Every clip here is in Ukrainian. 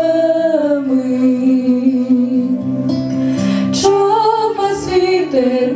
проблеми, чого світи.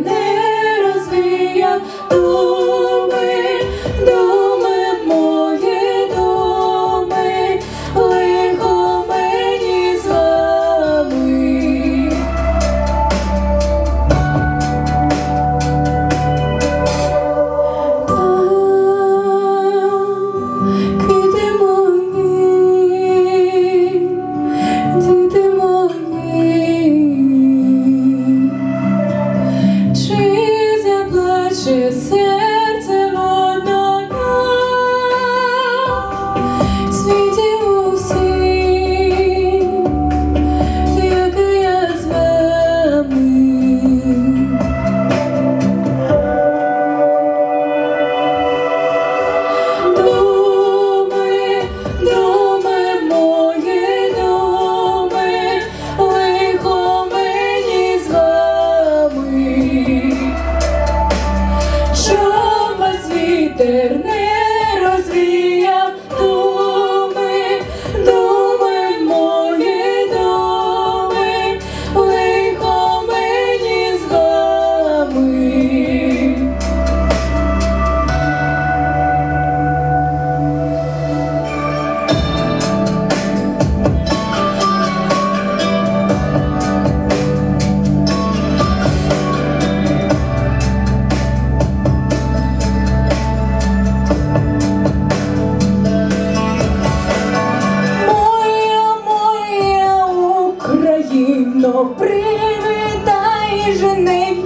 internet. Дай, жени.